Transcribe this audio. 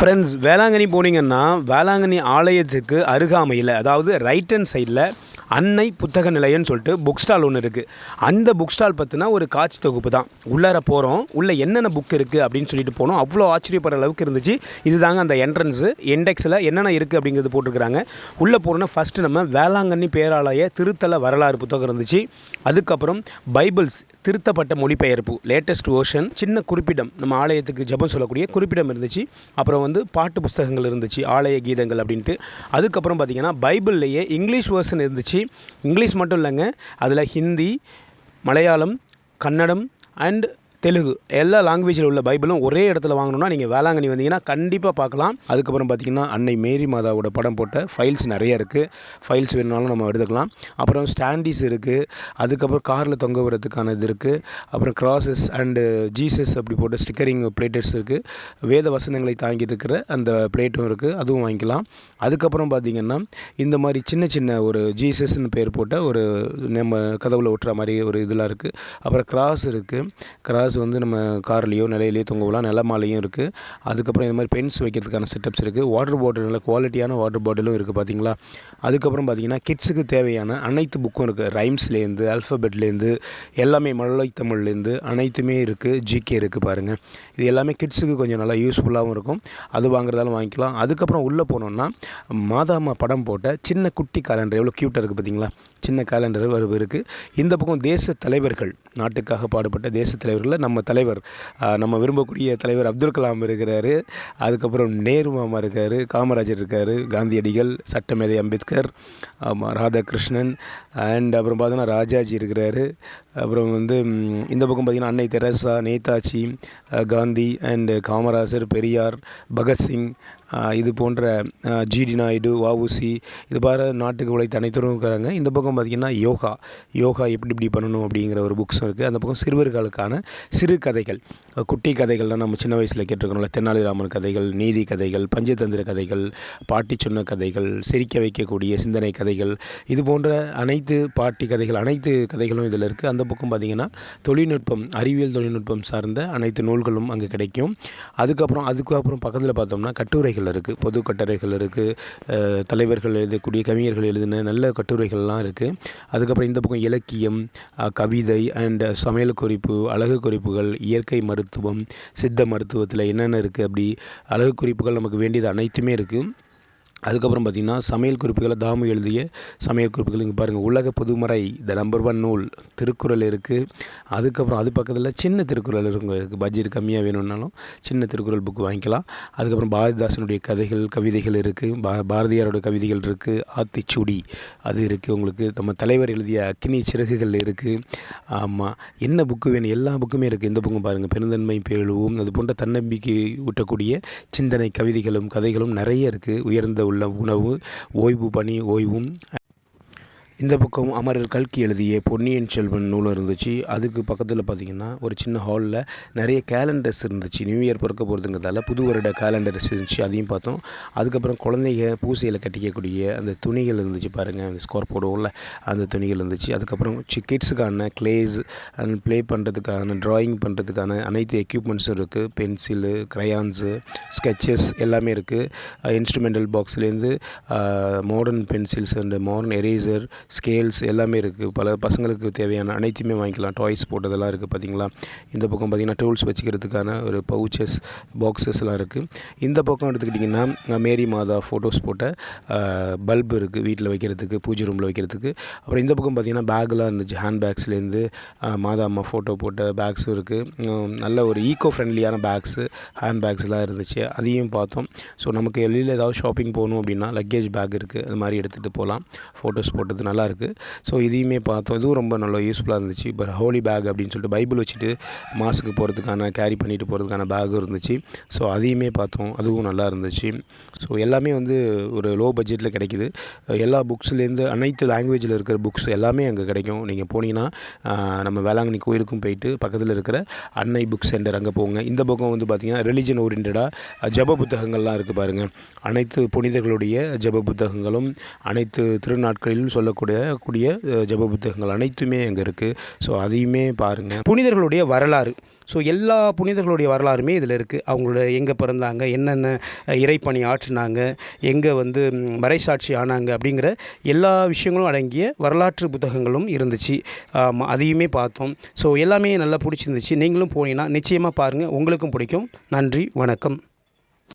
Friends Velankanni போனீங்கன்னா வேளாங்கண்ணி ஆலயத்துக்கு அருகாமையில் அதாவது ரைட் ஹேண்ட் சைடில் அன்னை புத்தக நிலையம்னு சொல்லிட்டு புக் ஸ்டால் ஒன்று இருக்குது அந்த புக் ஸ்டால் பற்றினா ஒரு காட்சி தொகுப்பு தான். உள்ளார போகிறோம் உள்ளே என்னென்ன புக் இருக்குது அப்படின்னு சொல்லிட்டு போனோம். அவ்வளோ ஆச்சரியப்படுற அளவுக்கு இருந்துச்சு. இதுதாங்க அந்த என்ட்ரன்ஸு இண்டெக்ஸில் என்னென்ன இருக்குது அப்படிங்கிறது போட்டிருக்கிறாங்க. உள்ளே போகிறோன்னா ஃபஸ்ட்டு நம்ம வேளாங்கண்ணி பேராலய திருத்தல வரலாறு புத்தகம் இருந்துச்சு. அதுக்கப்புறம் பைபிள்ஸ் திருத்தப்பட்ட மொழிபெயர்ப்பு லேட்டஸ்ட் வேர்ஷன் சின்ன குறிப்பிடம் நம்ம ஆலயத்துக்கு ஜெபம் சொல்லக்கூடிய குறிப்பிடம் இருந்துச்சு. அப்புறம் வந்து பாட்டு புஸ்தகங்கள் இருந்துச்சு ஆலய கீதங்கள் அப்படின்ட்டு. அதுக்கப்புறம் பார்த்திங்கன்னா பைபிள்லேயே இங்கிலீஷ் வேர்ஷன் இருந்துச்சு. இங்கிலீஷ் மட்டும் இல்லைங்க. அதில் ஹிந்தி மலையாளம் கன்னடம் அண்ட் தெலுங்கு. எல்லா லாங்குவேஜில் உள்ள பைபிளும் ஒரே இடத்துல வாங்கணும்னா நீங்கள் வேளாங்கண்ணி வந்தீங்கன்னா கண்டிப்பாக பார்க்கலாம். அதுக்கப்புறம் பார்த்தீங்கன்னா அன்னை மேரி மாதாவோட படம் போட்ட ஃபைல்ஸ் நிறைய இருக்குது ஃபைல்ஸ் வேணுனாலும் நம்ம எடுத்துக்கலாம். அப்புறம் ஸ்டாண்டிஸ் இருக்குது அதுக்கப்புறம் காரில் தொங்க விடுறதுக்கான இது இருக்குது அப்புறம் கிராசஸ் அண்டு ஜீசஸ் அப்படி போட்ட ஸ்டிக்கரிங் பிளேட்டர்ஸ் இருக்குது வேத வசனங்களை தாங்கி இருக்கிற அந்த பிளேட்டும் இருக்குது அதுவும் வாங்கிக்கலாம். அதுக்கப்புறம் பார்த்தீங்கன்னா இந்த மாதிரி சின்ன சின்ன ஒரு ஜீசஸ்னு பேர் போட்ட ஒரு நம்ம கதவுல ஒட்டுற மாதிரி ஒரு இதெல்லாம் இருக்குது அப்புறம் கிராஸ் இருக்குது கிராஸ் வந்து நம்ம கார்லேயோ நிலையிலையோ தொங்கலாம் நிலமாலையும் இருக்குது அதுக்கப்புறம் இந்த மாதிரி பென்ஸ் வைக்கிறதுக்கான செட்டப்ஸ் இருக்குது வாட்டர் பாட்டில் நல்ல குவாலிட்டியான வாட்டர் பாட்டிலும் இருக்குது பார்த்தீங்களா அதுக்கப்புறம் பார்த்தீங்கன்னா கிட்ஸுக்கு தேவையான அனைத்து புக்கும் இருக்குது ரைம்ஸ்லேருந்து அல்ஃபபெட்லேருந்து எல்லாமே மழலை தமிழ்லேருந்து அனைத்துமே இருக்குது ஜிகே இருக்குது பாருங்கள் இது எல்லாமே கிட்ஸுக்கு கொஞ்சம் நல்லா யூஸ்ஃபுல்லாகவும் இருக்கும். அது வாங்குறதாலும் வாங்கிக்கலாம். அதுக்கப்புறம் உள்ளே போனோம்னா மாதாமா படம் போட்ட சின்ன குட்டி காலண்டர் எவ்வளோ க்யூட்டாக இருக்குது பார்த்தீங்களா சின்ன கேலண்டர் இருக்குது இந்த பக்கம் தேச தலைவர்கள் நாட்டுக்காக பாடுபட்ட தேச தலைவர்களில் நம்ம தலைவர் நம்ம விரும்பக்கூடிய தலைவர் அப்துல் கலாம் இருக்கிறாரு. அதுக்கப்புறம் நேரு மாமா இருக்கார் காமராஜர் இருக்கார் காந்தியடிகள் சட்டமேதை அம்பேத்கர் ஆமாம் ராதாகிருஷ்ணன் அண்ட் அப்புறம் பார்த்தீங்கன்னா ராஜாஜி இருக்கிறாரு. அப்புறம் வந்து இந்த பக்கம் பார்த்திங்கன்னா அன்னை தெரசா நேதாஜி காந்தி அண்டு காமராஜர் பெரியார் பகத்சிங் இது போன்ற ஜிடி நாயுடு வஉசி இது பாரு நாட்டுக்கு உழைத்த அனைத்தரும் இருக்கிறாங்க. இந்த பக்கம் பார்த்திங்கன்னா யோகா. யோகா எப்படி இப்படி பண்ணணும் அப்படிங்கிற ஒரு புக்ஸும் இருக்குது அந்த பக்கம் சிறுவர்களுக்கான சிறு கதைகள். குட்டி கதைகள்லாம் நம்ம சின்ன வயசில் கேட்டிருக்கோம்ல. தென்னாலிராமன் கதைகள் நீதி கதைகள் பஞ்சதந்திர கதைகள் பாட்டி சொன்ன கதைகள் சிரிக்க வைக்கக்கூடிய சிந்தனை கதைகள் இது போன்ற அனைத்து பாட்டி கதைகள் அனைத்து கதைகளும் இதில் இருக்குது அந்த பக்கம் பார்த்திங்கன்னா தொழில்நுட்பம் அறிவியல் தொழில்நுட்பம் சார்ந்த அனைத்து நூல்களும் அங்கே கிடைக்கும். அதுக்கப்புறம் அதுக்கப்புறம் பக்கத்தில் பார்த்தோம்னா கட்டுரைகள் இருக்குது பொது கட்டுரைகள் இருக்குது தலைவர்கள் எழுதக்கூடிய கவிஞர்கள் எழுதின நல்ல கட்டுரைகள்லாம் இருக்குது அதுக்கப்புறம் இந்த பக்கம் இலக்கியம் கவிதை அண்ட் சமையல் குறிப்பு அழகு குறிப்புகள் இயற்கை மருத்துவம் சித்த மருத்துவத்தில் என்னென்ன இருக்குது அப்படி அழகு குறிப்புகள் நமக்கு வேண்டியது அனைத்துமே இருக்குது அதுக்கப்புறம் பார்த்திங்கன்னா சமையல் குறிப்புகளை தாமு எழுதிய சமையல் குறிப்புகள் இங்கே பாருங்கள். உலக புதுமறை த நம்பர் ஒன் நூல் திருக்குறள் இருக்குது அதுக்கப்புறம் அது பக்கத்தில் சின்ன திருக்குறள் இருக்குது பட்ஜெட் கம்மியாக வேணும்னாலும் சின்ன திருக்குறள் புக் வாங்கிக்கலாம். அதுக்கப்புறம் பாரதிதாசனுடைய கதைகள் கவிதைகள் இருக்குது பா பாரதியாரோட கவிதைகள் இருக்குது ஆத்திச்சுடி அது இருக்குது உங்களுக்கு. நம்ம தலைவர் எழுதிய அக்னி சிறகுகள் இருக்குது ஆமாம் என்ன புக்கு வேணும்? எல்லா புக்குமே இருக்குது இந்த புக்கும் பாருங்கள் பெருந்தன்மை பேழுவும் அது போன்ற தன்னம்பிக்கை ஊட்டக்கூடிய சிந்தனை கவிதைகளும் கதைகளும் நிறைய இருக்குது உயர்ந்த உள்ள உணவு ஓய்வு பணி ஓய்வும் இந்த பக்கம் அமரர் கல்கி எழுதிய பொன்னியின் செல்வன் நூலும் இருந்துச்சு. அதுக்கு பக்கத்தில் பார்த்திங்கன்னா ஒரு சின்ன ஹாலில் நிறைய கேலண்டர்ஸ் இருந்துச்சு. நியூ இயர் பிறக்க போகிறதுங்கிறதால புது வருட கேலண்டர்ஸ் இருந்துச்சு. அதையும் பார்த்தோம். அதுக்கப்புறம் குழந்தைங்க பூசையில் கட்டிக்கக்கூடிய அந்த துணிகள் இருந்துச்சு பாருங்கள் அந்த ஸ்கோர் போடுவோம்ல அந்த துணிகள் இருந்துச்சு. அதுக்கப்புறம் சி கிட்ஸுக்கான க்ளேஸ் அண்ட் ப்ளே பண்ணுறதுக்கான ட்ராயிங் பண்ணுறதுக்கான அனைத்து எக்யூப்மெண்ட்ஸும் இருக்குது பென்சிலு க்ரையான்ஸு ஸ்கெச்சஸ் எல்லாமே இருக்குது instrumental பாக்ஸ்லேருந்து modern pencils and modern eraser scales எல்லாமே இருக்குது பல பசங்களுக்கு தேவையான அனைத்துமே வாங்கிக்கலாம். டாய்ஸ் போட்டதெல்லாம் இருக்குது பார்த்தீங்களா இந்த பக்கம் பார்த்திங்கன்னா டூல்ஸ் வச்சுக்கிறதுக்கான ஒரு பவுச்சஸ் பாக்ஸஸ்லாம் இருக்குது இந்த பக்கம் எடுத்துக்கிட்டிங்கன்னா மேரி மாதா ஃபோட்டோஸ் போட்ட பல்பு இருக்குது வீட்டில் வைக்கிறதுக்கு பூஜை ரூமில் வைக்கிறதுக்கு. அப்புறம் இந்த பக்கம் பார்த்திங்கன்னா பேக்லாம் இருந்துச்சு. ஹேண்ட் பேக்ஸ்லேருந்து மாதா அம்மா ஃபோட்டோ போட்ட பேக்ஸும் இருக்குது நல்ல ஒரு ஈக்கோ ஃப்ரெண்ட்லியான பேக்ஸு ஹேண்ட் பேக்ஸ்லாம் இருந்துச்சு. அதையும் பார்த்தோம். ஸோ நமக்கு வெளியில் ஏதாவது ஷாப்பிங் போகணும் அப்படின்னா லக்கேஜ் பேக் இருக்குது அது மாதிரி எடுத்துகிட்டு போகலாம். ஃபோட்டோஸ் போட்டது நல்லா இருக்குது ஸோ இதையுமே பார்த்தோம். இதுவும் ரொம்ப நல்ல யூஸ்ஃபுல்லாக இருந்துச்சு. இப்போ ஹோலி பேக் அப்படின்னு சொல்லிட்டு பைபிள் வச்சுட்டு மாஸுக்கு போகிறதுக்கான கேரி பண்ணிட்டு போகிறதுக்கான பேகும் இருந்துச்சு. ஸோ அதையுமே பார்த்தோம். அதுவும் நல்லா இருந்துச்சு. ஸோ எல்லாமே வந்து ஒரு லோ பட்ஜெட்டில் கிடைக்குது. எல்லா புக்ஸ்லேருந்து அனைத்து லாங்குவேஜில் இருக்கிற புக்ஸ் எல்லாமே அங்கே கிடைக்கும். நீங்கள் போனீங்கன்னா நம்ம வேளாங்கண்ணி கோயிலுக்கும் போயிட்டு பக்கத்தில் இருக்கிற அன்னை புக் சென்டர் அங்கே போங்க. இந்த பக்கம் வந்து பார்த்திங்கன்னா ரிலிஜன் ஓரியன்டாக ஜப புத்தகங்கள்லாம் இருக்குது பாருங்கள் அனைத்து புனிதர்களுடைய ஜப புத்தகங்களும் அனைத்து திருநாட்களிலும் சொல்லக்கூடிய கூடிய அஹ், ஜெப புத்தகங்கள் அனைத்துமே அங்கே இருக்குது ஸோ அதையுமே பாருங்கள் புனிதர்களுடைய வரலாறு. ஸோ எல்லா புனிதர்களுடைய வரலாறுமே இதில் இருக்குது அவங்களோட எங்கே பிறந்தாங்க என்னென்ன இறைப்பணி ஆற்றினாங்க எங்கே வந்து மறைசாட்சி ஆனாங்க அப்படிங்கிற எல்லா விஷயங்களும் அடங்கிய வரலாற்று புத்தகங்களும் இருந்துச்சு. அதையுமே பார்த்தோம். ஸோ எல்லாமே நல்லா பிடிச்சிருந்துச்சு. நீங்களும் போனீங்கன்னா நிச்சயமாக பாருங்கள் உங்களுக்கும் பிடிக்கும். நன்றி வணக்கம்.